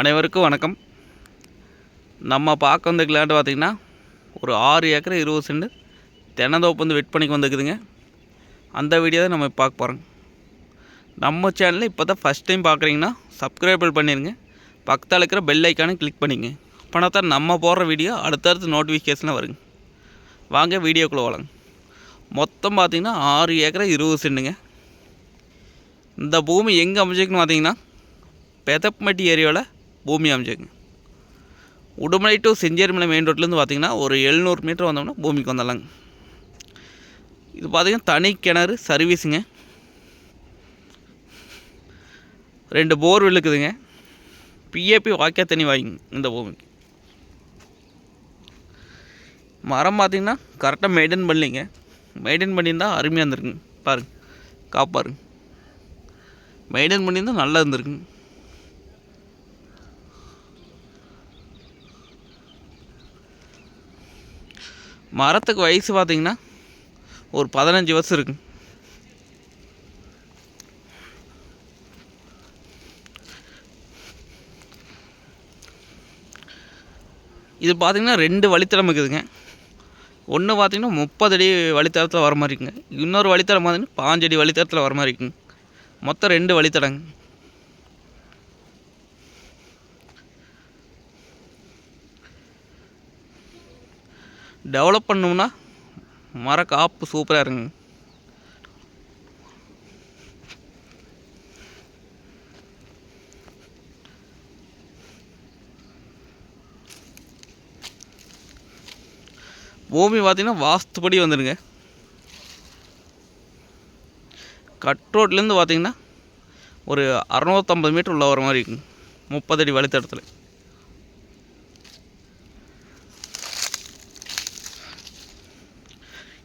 அனைவருக்கும் வணக்கம். நம்ம பார்க்க வந்த கிளாண்டு பார்த்திங்கன்னா ஒரு ஆறு ஏக்கர் இருபது சென்ட் தென்னந்தோப்பு வந்து விற்பனைக்கு வந்துக்குதுங்க அந்த வீடியோ தான் நம்ம பார்க்க போகிறோம் நம்ம சேனலில் இப்போ தான் ஃபஸ்ட் டைம் பார்க்குறீங்கன்னா சப்ஸ்கிரைபிள் பண்ணிடுங்க பக்கத்தில் இருக்கிற பெல் ஐக்கானு கிளிக் பண்ணிங்க. அப்போனா தான் நம்ம போடுற வீடியோ அடுத்தடுத்து நோட்டிஃபிகேஷனில் வருங்க. வாங்க வீடியோக்குள்ளே வளங்க மொத்தம் பார்த்திங்கன்னா ஆறு ஏக்கர் இருபது சென்ட்டுங்க. இந்த பூமி எங்கே அமைச்சிருக்குன்னு பார்த்தீங்கன்னா பெதப்பமட்டி ஏரியாவில் பூமி அமைச்சிருக்குங்க உடுமலை டு செஞ்சேரிமலை மெயின் ரோட்லேருந்து பார்த்திங்கன்னா ஒரு எழுநூறு மீட்டர் வந்தோம்னா பூமிக்கு வந்துடலாங்க. இது பார்த்தீங்கன்னா தனி கிணறு சர்வீஸுங்க ரெண்டு போர் விழுக்குதுங்க. பிஏபி வாக்கிய தண்ணி வாங்கிங்க இந்த பூமிக்கு. மரம் பார்த்தீங்கன்னா கரெக்டாக மெயின்டைன் பண்ணலிங்க. மெயின்டைன் பண்ணியிருந்தா அருமையாக இருந்திருக்குங்க. பாருங்க காப்பாருங்க. மெயின்டைன் பண்ணியிருந்தால் நல்லா இருந்திருக்குங்க. மரத்துக்கு வயசு பார்த்தீங்கன்னா ஒரு பதினஞ்சு வருஷம் இருக்குங்க இது பார்த்தீங்கன்னா ரெண்டு வழித்தடம் இருக்குதுங்க. ஒன்று பார்த்தீங்கன்னா முப்பது அடி வழித்தடத்தில் வர மாதிரி இருக்குங்க. இன்னொரு வழித்தடம் பார்த்தீங்கன்னா பாஞ்சடி அடி வழித்தடத்தில் வர மாதிரி இருக்குங்க. மொத்தம் ரெண்டு வழித்தடங்க. டெவலப் பண்ணோம்னா மர காப்பு சூப்பராக இருங்க பூமி பார்த்தீங்கன்னா வாஸ்துப்படி வந்துடுங்க கட் ரோட்லேருந்து பார்த்தீங்கன்னா ஒரு அறநூற்றம்பது மீட்டர் உள்ள வர மாதிரி இருக்குங்க. முப்பது அடி வழித்தடத்தில்.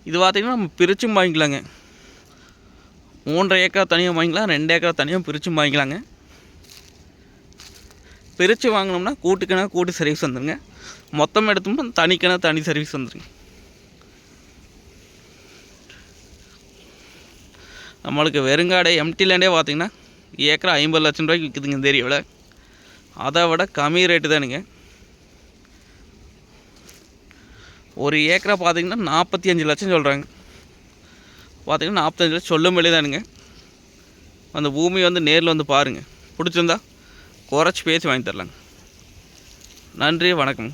இது பார்த்திங்கன்னா நம்ம பிரிச்சும் வாங்கிக்கலாங்க. மூன்றரை ஏக்கர் தனியாக வாங்கிக்கலாம் ரெண்டு ஏக்கர் தனியாக பிரிச்சும் வாங்கிக்கலாங்க. பிரித்து வாங்கினோம்னா கூட்டுக்கிணா கூட்டு சர்வீஸ் வந்துடுங்க மொத்தம் எடுத்தோம்னா தனிக்கிணா தனி சர்வீஸ் வந்துடுங்க நம்மளுக்கு வெறுங்காடை எம்டி லேண்டே பார்த்தீங்கன்னா ஏக்கரா ஐம்பது லட்சம் ரூபாய்க்கு விற்குதுங்க இந்த ஏரியாவில். அதை விட கம்மி ரேட்டு தானுங்க. ஒரு ஏக்கரை பார்த்தீங்கன்னா நாற்பத்தி அஞ்சு லட்சம் சொல்கிறாங்க பார்த்தீங்கன்னா நாற்பத்தஞ்சு லட்சம் சொல்லும் வெளியே அந்த பூமி வந்து நேரில் வந்து பாருங்கள் பிடிச்சிருந்தா குறைச்சி பேசி வாங்கி தரலாங்க. நன்றி வணக்கம்.